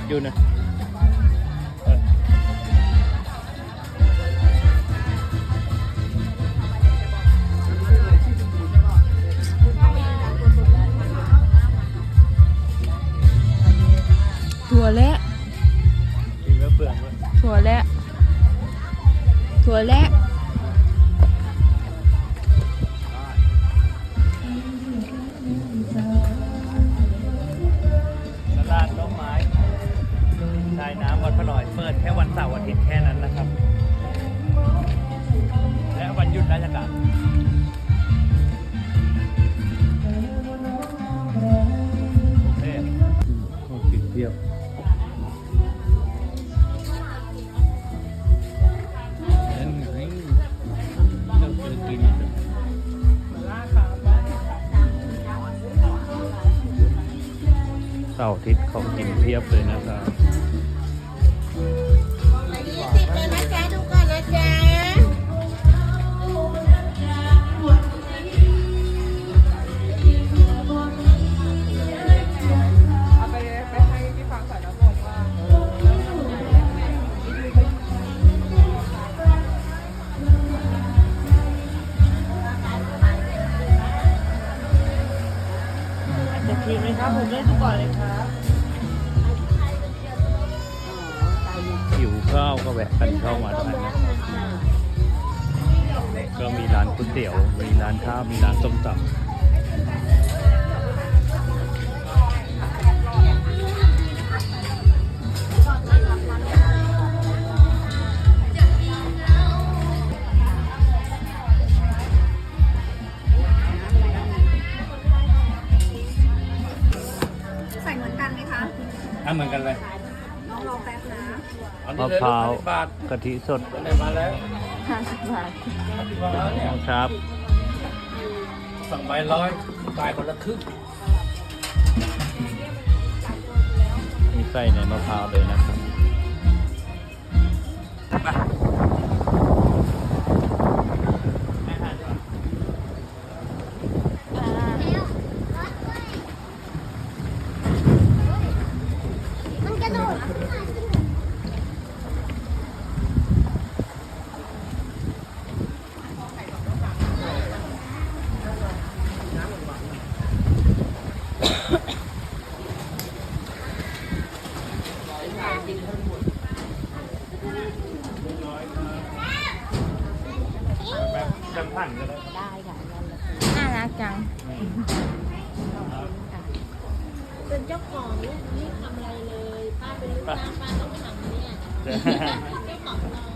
ดอยู่นะ ราชการโอเคของกินเทียบนั่นไงเราเคยกินเสาร์อาทิตย์เของกินเทียบเลยนะครับ ครับผมได้ทุกก่อนเลยครับหิวข้าวก็แวะกันเข้ามาได้นะครับก็มีร้านก๋วยเตี๋ยว มีร้านข้าว มีร้านส้มตำ มะพร้าวกะทิสดมาแล้วห้าสิบบาทครับสั่งใบร้อยใบคนละครึ่งมีไส้ในมะพร้าวเลยนะครับ มันกระโดด แบบ จำผ่านก็ได้ได้ค่ะน่ารักจังเป็นเจ้าของนี่ทำอะไรเลย ป้าเป็นลูกจ้างป้าต้องทำเนี่ยเจ้าของนอน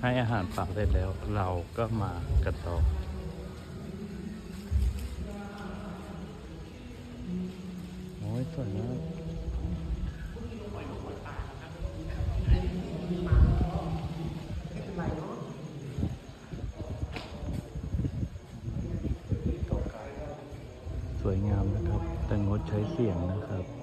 ให้อาหารปลาเสร็จแล้วเราก็มากันต่อโอ้ยสวยมากสวยงามนะครับ แต่งดใช้เสียงนะครับ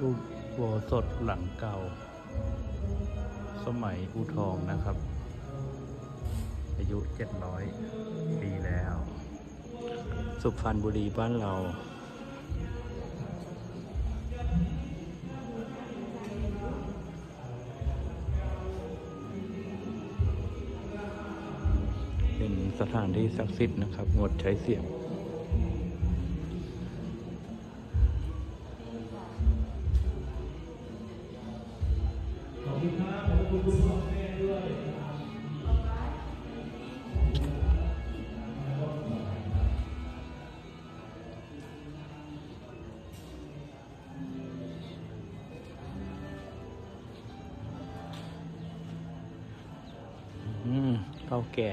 รูปโบสถหลังเก่าสสมัยอูทองนะครับ อายุ 700 ปีแล้ว สุพรรณบุรีบ้านเราเป็นสถานที่ศักดิ์สิทธิ์นะครับ งดใช้เสียง เก่าแก่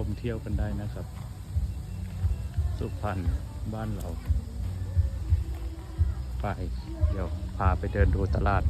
มาชมเที่ยวกันได้นะครับ สุพรรณบ้านเรา ไป เดี๋ยวพาไปเดินดูตลาด